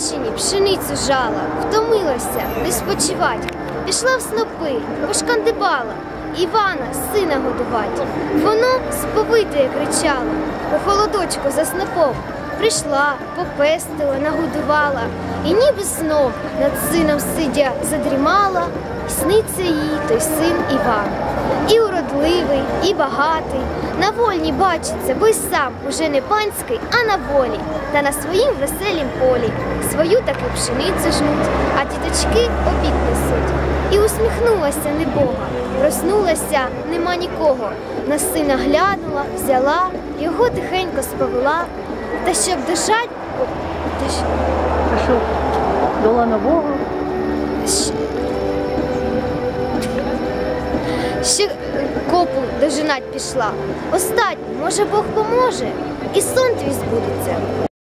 Іванщині пшеницю жала, втомилася, не спочивать. Пішла в снопи, пошкандибала, Івана, сина годувать. Воно сповитає кричало, у холодочку за снопом. Прийшла, попестила, нагодувала, і ніби знов над сином сидя задрімала, і сниться їй той син Іван. І уродливий, і багатий, на вольні бачиться, бо й сам уже не панський, а на волі, та на своїм веселім полі свою таки пшеницю жнуть, а діточки обід несуть. І усміхнулася небога, проснулася, нема нікого. На сина глянула, взяла, його тихенько сповела, та щоб дишать, о, та що? Дола на ще копу дожинать пішла. Останнє, може Бог поможе, і сон твій збудеться.